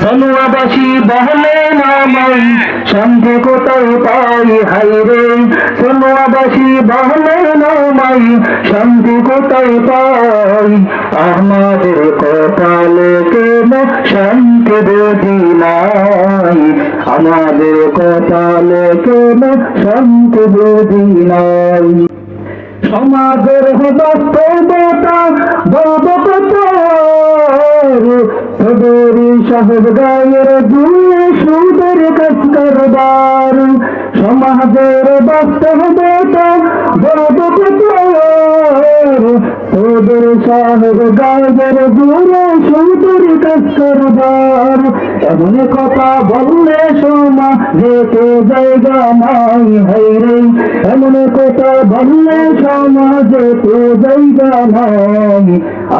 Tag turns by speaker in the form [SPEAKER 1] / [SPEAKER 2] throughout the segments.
[SPEAKER 1] সনুয়াবাসী বহলে নামাই শান্তি কোথায় পাই হাইরে। সনুয়াবাসী বহলে নামাই শান্তি কোথায় পাই। আমাদের কপালে কেন শান্তি বুঝি নাই? আমাদের কপালে কেন শান্তি বুঝি সমাজের বাস্তবতা বলব কত সদরি সাহেব গায়ের দুয়ে সুদের কাজ কারবার সমাজের বাস্তব বলব সদর সাহেব গায়ের দুয়ে সুদের কাজ কারবার এমন কথা বললে সমা যেতে জায়গা নাই। হাইরে এমন কথা বললে সমাজে তো জায়গা নাই।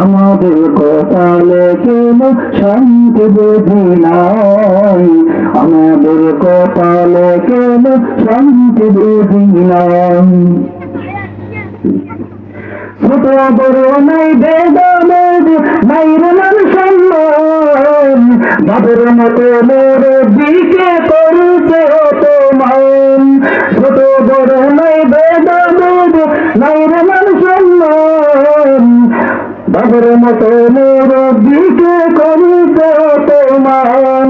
[SPEAKER 1] আমাদের কপালে কেন শান্তি বুঝি নাই আমাদের কপালে কেন শান্তি বুঝি নাই। ছোট বড় নাই বেদামের নাই রমান সম্মান বাবুর মতো মোর দিকে করছে অপমান ছোট বড় নাই বেদামের নাই রমান সম্মান বাবুর মতো মোর দিকে করছে অপমান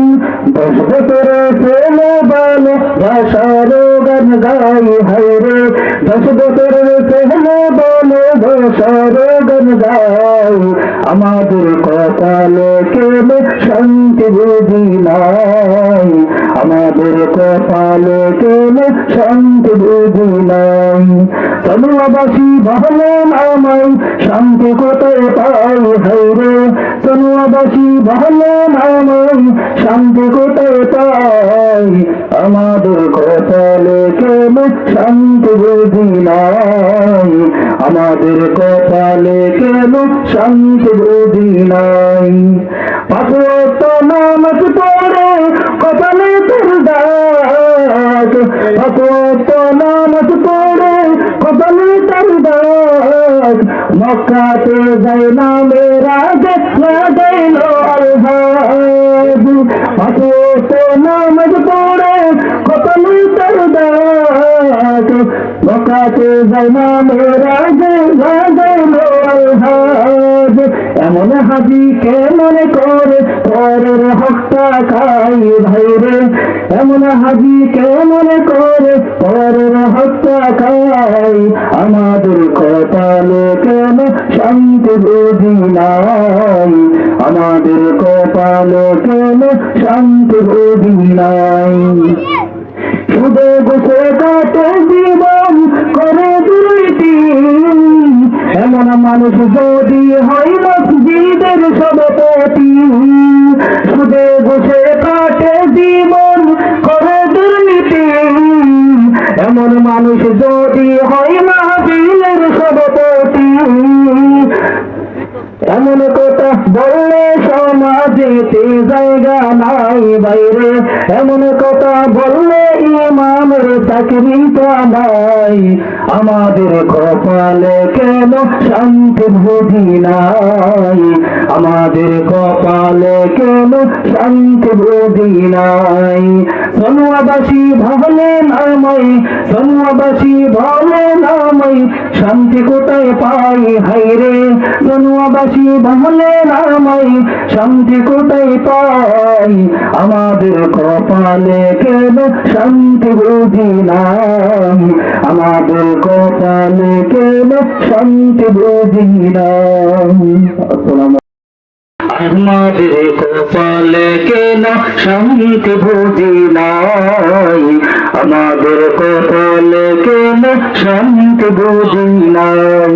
[SPEAKER 1] দশ বছরে ছেলে বালো ভাষার গান গাই হাইরে দশ বছরের ছেলে বালো ভাষার গান গাই আমাদের কপালে কেন শান্তি বুঝি নাই? আমাদের কপালে তনুয়াবাসী ভাবলেন আমায় শান্তি কোথায় পাই হাইরে তনুয়াবাসী ভাবলেন আমায় শান্তি কোথায় পাই আমাদের কপালে কেন শান্তি বুঝি নাই। আমাদের কপালে কেন শান্তি বুঝি নাই। পাথর নামত পড়ে কপালে তোর দাগ? পাথর নামত পড়ে কপালে তোর দাগ মক্কাতে যাই না মেরা লাগাইল আলহাজ পাথর নামত পড়ে কত তোর দাগ মক্কাতে যাই না মেরা গেল আলহাজ এমন হাজি কে মনে করে? পরের হকটা খাই ভাইরে এমন হাজি কে মনে করে? পরের হকটা খাই। আমাদের কপালে কেন শান্তি বুঝি নাই। আমাদের কপালে কেন শান্তি বুঝি নাই। মানুষ যদি হয় মসজিদের সভাপতি, সুদে বসে কাটে জীবন করে দুর্নীতি। এমন মানুষ যদি হয় মাহবিলের সভাপতি এমন কথা বললে সমাজেতে জায়গা নাই বাইরে। এমন কথা বললে ইমামের চাকরি তো নাই। আমাদের কপালে কেন শান্তি বুঝি নাই? আমাদের কপালে কেন শান্তি বুঝি নাই? সনুয়াবাসী ভাবলেন আমায় সনুয়াবাসী ভাবলেন আমায় শান্তি কোথায় পাই? হাইরে জনুয়াবাসী বাহলে নামাই, শান্তি কোথায় পাই? আমাদের কপালে কেন শান্তি বুঝি নাই? আমাদের কপালে কেন শান্তি বুঝি নাই? আসসালামু আমাদের কপালে কেন শান্তি বুঝি নাই? আমাদের কপালে কেন শান্তি বুঝি নাই?